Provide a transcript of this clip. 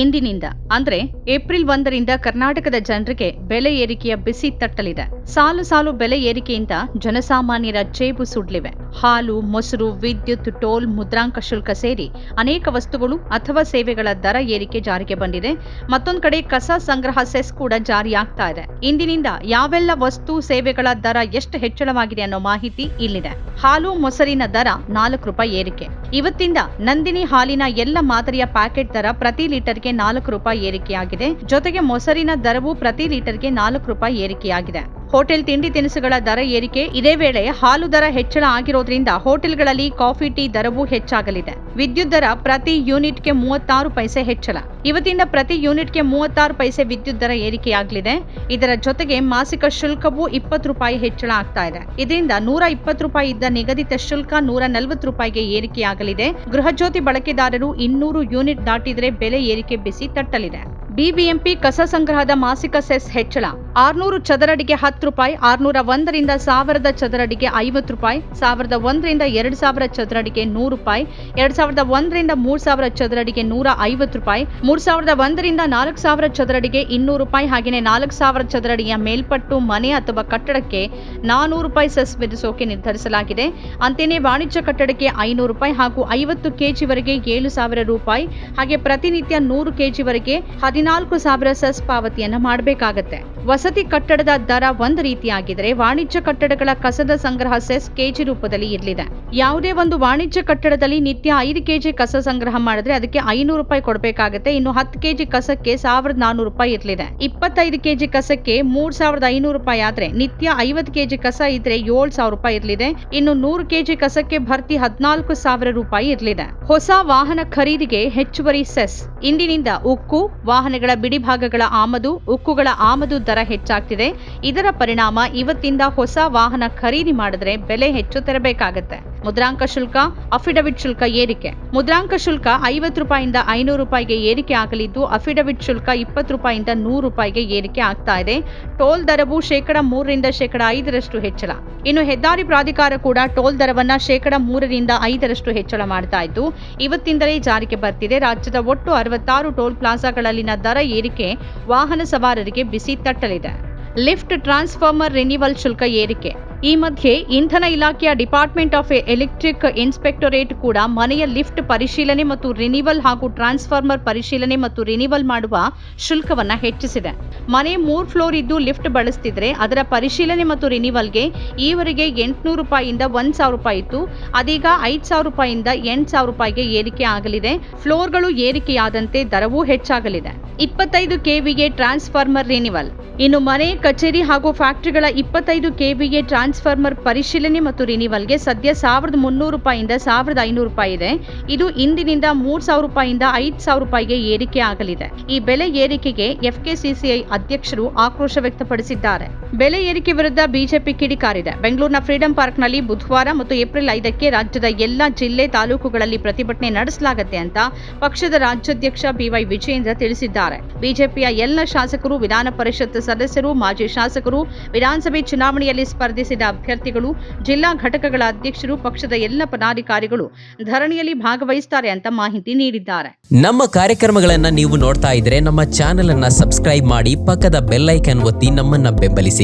ಇಂದಿನಿಂದ, ಅಂದ್ರೆ ಏಪ್ರಿಲ್ ಒಂದರಿಂದ ಕರ್ನಾಟಕದ ಜನರಿಗೆ ಬೆಲೆ ಏರಿಕೆಯ ಬಿಸಿ ತಟ್ಟಲಿದೆ. ಸಾಲು ಸಾಲು ಬೆಲೆ ಏರಿಕೆಯಿಂದ ಜನಸಾಮಾನ್ಯರ ಜೇಬು ಸುಡ್ಲಿವೆ. ಹಾಲು, ಮೊಸರು, ವಿದ್ಯುತ್, ಟೋಲ್, ಮುದ್ರಾಂಕ ಶುಲ್ಕ ಸೇರಿ ಅನೇಕ ವಸ್ತುಗಳು ಅಥವಾ ಸೇವೆಗಳ ದರ ಏರಿಕೆ ಜಾರಿಗೆ ಬಂದಿದೆ. ಮತ್ತೊಂದು ಕಡೆ ಕಸ ಸಂಗ್ರಹ ಸೆಸ್ ಕೂಡ ಜಾರಿಯಾಗ್ತಾ ಇದೆ. ಇಂದಿನಿಂದ ಯಾವೆಲ್ಲ ವಸ್ತು, ಸೇವೆಗಳ ದರ ಎಷ್ಟು ಹೆಚ್ಚಳವಾಗಿದೆ ಅನ್ನೋ ಮಾಹಿತಿ ಇಲ್ಲಿದೆ. ಹಾಲು, ಮೊಸರಿನ ದರ ನಾಲ್ಕು ರೂಪಾಯಿ ಏರಿಕೆ. ಇವತ್ತಿಂದ ನಂದಿನಿ ಹಾಲಿನ ಎಲ್ಲ ಮಾದರಿಯ ಪ್ಯಾಕೆಟ್ ದರ ಪ್ರತಿ ಲೀಟರ್ಗೆ ನಾಲ್ಕು ರೂಪಾಯಿ ಏರಿಕೆಯಾಗಿದೆ. ಜೊತೆಗೆ ಮೊಸರಿನ ದರವು ಪ್ರತಿ ಲೀಟರ್ಗೆ ನಾಲ್ಕು ರೂಪಾಯಿ ಏರಿಕೆಯಾಗಿದೆ. ಹೋಟೆಲ್ ತಿಂಡಿ ತಿನಿಸುಗಳ ದರ ಏರಿಕೆ. ಇದೇ ವೇಳೆ ಹಾಲು ದರ ಹೆಚ್ಚಳ ಆಗಿರೋದ್ರಿಂದ ಹೋಟೆಲ್ಗಳಲ್ಲಿ ಕಾಫಿ, ಟೀ ದರವೂ ಹೆಚ್ಚಾಗಲಿದೆ. ವಿದ್ಯುತ್ ದರ ಪ್ರತಿ ಯೂನಿಟ್ಗೆ ಮೂವತ್ತಾರು ಪೈಸೆ ಹೆಚ್ಚಳ. ಇವತ್ತಿಂದ ಪ್ರತಿ ಯೂನಿಟ್ಗೆ ಮೂವತ್ತಾರು ಪೈಸೆ ವಿದ್ಯುತ್ ದರ ಏರಿಕೆಯಾಗಲಿದೆ. ಇದರ ಜೊತೆಗೆ ಮಾಸಿಕ ಶುಲ್ಕವೂ ಇಪ್ಪತ್ತು ರೂಪಾಯಿ ಹೆಚ್ಚಳ ಆಗ್ತಾ ಇದೆ. ಇದರಿಂದ ನೂರ ಇಪ್ಪತ್ತು ರೂಪಾಯಿ ಇದ್ದ ನಿಗದಿತ ಶುಲ್ಕ ನೂರ ನಲವತ್ತು ರೂಪಾಯಿಗೆ ಏರಿಕೆಯಾಗಲಿದೆ. ಗೃಹಜ್ಯೋತಿ ಬಳಕೆದಾರರು ಇನ್ನೂರು ಯೂನಿಟ್ ದಾಟಿದರೆ ಬೆಲೆ ಏರಿಕೆ ಬಿಸಿ ತಟ್ಟಲಿದೆ. ಬಿಬಿಎಂಪಿ ಕಸ ಸಂಗ್ರಹದ ಮಾಸಿಕ ಸೆಸ್ ಹೆಚ್ಚಳ. ಆರ್ನೂರು ಚದರಡಿಗೆ ಹತ್ತು ರೂಪಾಯಿ, ಆರುನೂರ ಒಂದರಿಂದ ಸಾವಿರದ ಚದರಡಿಗೆ ಐವತ್ತು ರೂಪಾಯಿ, ಸಾವಿರದ ಒಂದರಿಂದ ಎರಡು ಸಾವಿರ ಚದರಡಿಗೆ ನೂರು ರೂಪಾಯಿ, ಎರಡು ಸಾವಿರದ ಒಂದರಿಂದ ಮೂರು ಸಾವಿರ ಚದರಡಿಗೆ ನೂರ ಐವತ್ತು ರೂಪಾಯಿ, ಮೂರು ಸಾವಿರದ ಒಂದರಿಂದ ನಾಲ್ಕು ಸಾವಿರ ಚದರಡಿಗೆ ಇನ್ನೂರು ರೂಪಾಯಿ. ಹಾಗೆಯೇ ನಾಲ್ಕು ಸಾವಿರ ಚದರಡಿಯ ಮೇಲ್ಪಟ್ಟು ಮನೆ ಅಥವಾ ಕಟ್ಟಡಕ್ಕೆ ನಾನೂರು ರೂಪಾಯಿ ಸೆಸ್ ವಿಧಿಸೋಕೆ ನಿರ್ಧರಿಸಲಾಗಿದೆ. ಅಂತೆಯೇ ವಾಣಿಜ್ಯ ಕಟ್ಟಡಕ್ಕೆ ಐನೂರು ರೂಪಾಯಿ ಹಾಗೂ ಐವತ್ತು ಕೆಜಿವರೆಗೆ ಏಳು ಸಾವಿರ ರೂಪಾಯಿ, ಹಾಗೆ ಪ್ರತಿನಿತ್ಯ ನೂರು ಕೆಜಿವರೆಗೆ ಹದಿನಾಲ್ಕು ಸಾವಿರ ಸೆಸ್ ಮಾಡಬೇಕಾಗುತ್ತೆ. ಮಾಡಬೇಕಾಗತ್ತೆ ವಸತಿ ಕಟ್ಟಡದ ದರ ಒಂದು ರೀತಿಯಾಗಿದ್ರೆ ವಾಣಿಜ್ಯ ಕಟ್ಟಡಗಳ ಕಸದ ಸಂಗ್ರಹ ಸೆಸ್ ಕೆಜಿ ರೂಪದಲ್ಲಿ ಇರಲಿದೆ. ಯಾವುದೇ ಒಂದು ವಾಣಿಜ್ಯ ಕಟ್ಟಡದಲ್ಲಿ ನಿತ್ಯ ಐದು ಕೆಜಿ ಕಸ ಸಂಗ್ರಹ ಮಾಡಿದ್ರೆ ಅದಕ್ಕೆ ಐನೂರು ರೂಪಾಯಿ ಕೊಡಬೇಕಾಗುತ್ತೆ. ಇನ್ನು ಹತ್ತು ಕೆಜಿ ಕಸಕ್ಕೆ ಸಾವಿರದ ನಾನೂರು ರೂಪಾಯಿ ಇರಲಿದೆ. ಇಪ್ಪತ್ತೈದು ಕೆಜಿ ಕಸಕ್ಕೆ ಮೂರ್ ಸಾವಿರದ ಐನೂರು ರೂಪಾಯಿ ಆದ್ರೆ ನಿತ್ಯ ಐವತ್ತು ಕೆಜಿ ಕಸ ಇದ್ರೆ ಏಳು ಸಾವಿರ ರೂಪಾಯಿ ಇರಲಿದೆ. ಇನ್ನು ನೂರು ಕೆಜಿ ಕಸಕ್ಕೆ ಭರ್ತಿ ಹದಿನಾಲ್ಕು ಸಾವಿರ ರೂಪಾಯಿ ಇರಲಿದೆ. ಹೊಸ ವಾಹನ ಖರೀದಿಗೆ ಹೆಚ್ಚುವರಿ ಸೆಸ್. ಇಂದಿನಿಂದ ಉಕ್ಕು, ವಾಹನಗಳ ಬಿಡಿಭಾಗಗಳ ಆಮದು, ಉಕ್ಕುಗಳ ಆಮದು ದರ ಹೆಚ್ಚಾಗ್ತಿದೆ. ಇದರ ಪರಿಣಾಮ ಇವತ್ತಿಂದ ಹೊಸ ವಾಹನ ಖರೀದಿ ಮಾಡಿದ್ರೆ ಬೆಲೆ ಹೆಚ್ಚು ತೆರಬೇಕಾಗತ್ತೆ. ಮುದ್ರಾಂಕ ಶುಲ್ಕ, ಅಫಿಡವಿಟ್ ಶುಲ್ಕ ಏರಿಕೆ. ಮುದ್ರಾಂಕ ಶುಲ್ಕ ಐವತ್ತು ರೂಪಾಯಿಂದ ಐನೂರು ರೂಪಾಯಿಗೆ ಏರಿಕೆ ಆಗಲಿದ್ದು, ಅಫಿಡವಿಟ್ ಶುಲ್ಕ ಇಪ್ಪತ್ತು ರೂಪಾಯಿಂದ ನೂರು ರೂಪಾಯಿಗೆ ಏರಿಕೆ ಆಗ್ತಾ ಇದೆ. ಟೋಲ್ ದರವು ಶೇಕಡ ಮೂರರಿಂದ ಶೇಕಡ ಐದರಷ್ಟು ಹೆಚ್ಚಳ. ಇನ್ನು ಹೆದ್ದಾರಿ ಪ್ರಾಧಿಕಾರ ಕೂಡ ಟೋಲ್ ದರವನ್ನ ಶೇಕಡ ಮೂರರಿಂದ ಐದರಷ್ಟು ಹೆಚ್ಚಳ ಮಾಡ್ತಾ ಇದ್ದು, ಇವತ್ತಿಂದಲೇ ಜಾರಿಗೆ ಬರ್ತಿದೆ. ರಾಜ್ಯದ ಒಟ್ಟು ಅರವತ್ತಾರು ಟೋಲ್ ಪ್ಲಾಜಾಗಳಲ್ಲಿನ ದರ ಏರಿಕೆ ವಾಹನ ಸವಾರರಿಗೆ ಬಿಸಿ ತಟ್ಟಲಿದೆ. ಲಿಫ್ಟ್ ಟ್ರಾನ್ಸ್ಫಾರ್ಮರ್ ರಿನಿವಲ್ ಶುಲ್ಕ ಏರಿಕೆ. ಈ ಮಧ್ಯೆ ಇಂಧನ ಇಲಾಖೆಯ ಡಿಪಾರ್ಟ್ಮೆಂಟ್ ಆಫ್ ಎಲೆಕ್ಟ್ರಿಕ್ ಇನ್ಸ್ಪೆಕ್ಟರೇಟ್ ಕೂಡ ಮನೆಯ ಲಿಫ್ಟ್ ಪರಿಶೀಲನೆ ಮತ್ತು ರಿನಿವಲ್ ಹಾಗೂ ಟ್ರಾನ್ಸ್ಫಾರ್ಮರ್ ಪರಿಶೀಲನೆ ಮತ್ತು ರಿನಿವಲ್ ಮಾಡುವ ಶುಲ್ಕವನ್ನ ಹೆಚ್ಚಿಸಿದೆ. ಮನೆ ಮೂರ್ ಫ್ಲೋರ್ ಇದ್ದು ಲಿಫ್ಟ್ ಬಳಸ್ತಿದ್ರೆ ಅದರ ಪರಿಶೀಲನೆ ಮತ್ತು ರಿನಿವಲ್ಗೆ ಈವರೆಗೆ ಎಂಟುನೂರು ರೂಪಾಯಿಯಿಂದ ಒಂದ್ ಸಾವಿರ ರೂಪಾಯಿ ಇತ್ತು. ಅದೀಗ ಐದು ಸಾವಿರ ರೂಪಾಯಿಯಿಂದ ಎಂಟು ಸಾವಿರ ರೂಪಾಯಿಗೆ ಏರಿಕೆ ಆಗಲಿದೆ. ಫ್ಲೋರ್ಗಳು ಏರಿಕೆಯಾದಂತೆ ದರವೂ ಹೆಚ್ಚಾಗಲಿದೆ. ಇಪ್ಪತ್ತೈದು ಕೆವಿಗೆ ಟ್ರಾನ್ಸ್ಫಾರ್ಮರ್ ರಿನಿವಲ್. ಇನ್ನು ಮನೆ, ಕಚೇರಿ ಹಾಗೂ ಫ್ಯಾಕ್ಟರಿಗಳ ಇಪ್ಪತ್ತೈದು ಕೆವಿಗೆ ಟ್ರಾನ್ಸ್ಫಾರ್ಮರ್ ಪರಿಶೀಲನೆ ಮತ್ತು ರಿನಿವಲ್ಗೆ ಸದ್ಯ ಸಾವಿರದ ಮುನ್ನೂರು ರೂಪಾಯಿಯಿಂದ ಸಾವಿರದ ಐನೂರು ರೂಪಾಯಿ ಇದೆ. ಇದು ಇಂದಿನಿಂದ ಮೂರು ಸಾವಿರ ರೂಪಾಯಿಯಿಂದ ಐದು ಸಾವಿರ ರೂಪಾಯಿಗೆ ಏರಿಕೆ ಆಗಲಿದೆ. ಈ ಬೆಲೆ ಏರಿಕೆಗೆ ಎಫ್ಕೆಸಿಸಿಐ ಅಧ್ಯಕ್ಷರು ಆಕ್ರೋಶ ವ್ಯಕ್ತಪಡಿಸಿದ್ದಾರೆ. ಬೆಲೆ ಏರಿಕೆ ವಿರುದ್ಧ ಬಿಜೆಪಿ ಕಿಡಿಕಾರಿದೆ ಬೆಂಗಳೂರಿನ ಫ್ರೀಡಂ ಪಾರ್ಕ್ನಲ್ಲಿ ಬುಧವಾರ ಮತ್ತು ಏಪ್ರಿಲ್ ಐದಕ್ಕೆ ರಾಜ್ಯದ ಎಲ್ಲ ಜಿಲ್ಲೆ ತಾಲೂಕುಗಳಲ್ಲಿ ಪ್ರತಿಭಟನೆ ನಡೆಸಲಾಗುತ್ತೆ ಅಂತ ಪಕ್ಷದ ರಾಜ್ಯಾಧ್ಯಕ್ಷ ಬಿವೈ ವಿಜಯೇಂದ್ರ ತಿಳಿಸಿದ್ದಾರೆ. ಬಿಜೆಪಿಯ ಎಲ್ಲ ಶಾಸಕರು, ವಿಧಾನ ಪರಿಷತ್ ಸದಸ್ಯರು, ಮಾಜಿ ಶಾಸಕರು, ವಿಧಾನಸಭೆ ಚುನಾವಣೆಯಲ್ಲಿ ಸ್ಪರ್ಧಿಸಿದ ಅಭ್ಯರ್ಥಿಗಳು, ಜಿಲ್ಲಾ ಘಟಕಗಳ ಅಧ್ಯಕ್ಷರು, ಪಕ್ಷದ ಎಲ್ಲ ಪದಾಧಿಕಾರಿಗಳು ಧರಣಿಯಲ್ಲಿ ಭಾಗವಹಿಸುತ್ತಾರೆ ಅಂತ ಮಾಹಿತಿ ನೀಡಿದ್ದಾರೆ. ನಮ್ಮ ಕಾರ್ಯಕ್ರಮಗಳನ್ನ ನೀವು ನೋಡ್ತಾ ಇದ್ರೆ ನಮ್ಮ ಚಾನೆಲ್ ಅನ್ನ ಸಬ್ಸ್ಕ್ರೈಬ್ ಮಾಡಿ ಪಕ್ಕದ ಬೆಲ್ಲೈಕನ್ ಒತ್ತಿ ನಮ್ಮನ್ನ ಬೆಂಬಲಿಸಿ.